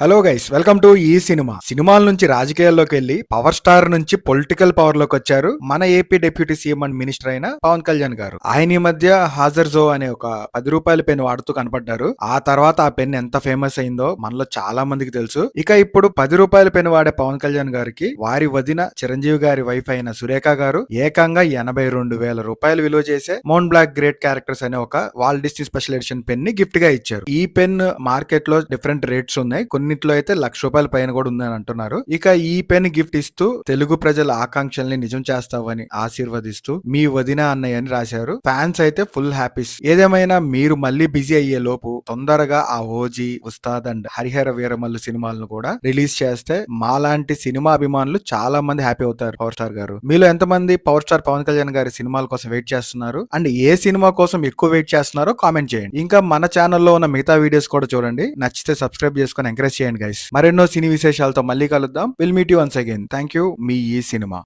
Hello guys welcome to ఈ cinema సినిమాల నుంచి రాజకీయాల్లోకి వెళ్ళి పవర్ స్టార్ నుంచి పొలిటికల్ పవర్లోకి వచ్చారు మన AP deputy CM and minister అయిన పవన్ కళ్యాణ్ గారు. ఆయన ఈ మధ్య హాజర్ జో అనే ఒక పది రూపాయల పెన్ వాడుతూ కనపడ్డారు. ఆ తర్వాత ఆ పెన్ ఎంత ఫేమస్ అయిందో మనలో చాలా మందికి తెలుసు. ఇక ఇప్పుడు పది రూపాయల పెన్ వాడే పవన్ కళ్యాణ్ గారికి వారి వదిన చిరంజీవి గారి వైఫ్ అయిన సురేఖ గారు ఏకంగా ఎనభై రెండు వేల రూపాయలు విలువ చేసే మోన్ బ్లాక్ గ్రేట్ క్యారెక్టర్స్ అనే ఒక వాల్ డిస్టీ స్పెషల్ ఎడిషన్ పెన్ని గిఫ్ట్గా ఇచ్చారు. ఈ పెన్ మార్కెట్లో డిఫరెంట్ రేట్స్ ఉన్నాయి. కొన్ని కొన్నిట్లో అయితే లక్ష రూపాయల పైన కూడా ఉందని అంటున్నారు. ఇక ఈ పెన్ గిఫ్ట్ ఇస్తూ తెలుగు ప్రజల ఆకాంక్షల్ని నిజం చేస్తావని ఆశీర్వదిస్తూ మీ వదిన అన్నయ్య అని రాశారు. ఫ్యాన్స్ అయితే ఫుల్ హ్యాపీస్. ఏదేమైనా మీరు మళ్ళీ బిజీ అయ్యే లోపు తొందరగా ఆ ఓజీ ఉస్తాద్ అండ్ హరిహర వీరమల్లు సినిమాలను కూడా రిలీజ్ చేస్తే మాలాంటి సినిమా అభిమానులు చాలా మంది హ్యాపీ అవుతారు పవర్ స్టార్ గారు. మీలో ఎంతమంది పవర్ స్టార్ పవన్ కళ్యాణ్ గారి సినిమాల కోసం వెయిట్ చేస్తున్నారు? అండ్ ఏ సినిమా కోసం ఎక్కువ వెయిట్ చేస్తున్నారో కామెంట్ చేయండి. ఇంకా మన ఛానల్లో ఉన్న మిగతా వీడియోస్ కూడా చూడండి. నచ్చితే సబ్స్క్రైబ్ చేసుకొని ఎంకరేజ్ చేయండి గైస్ మరెన్నో సినీ విశేషాలతో మళ్ళీ కలుద్దాం. Will meet you once again thank you మీ ఈ సినిమా.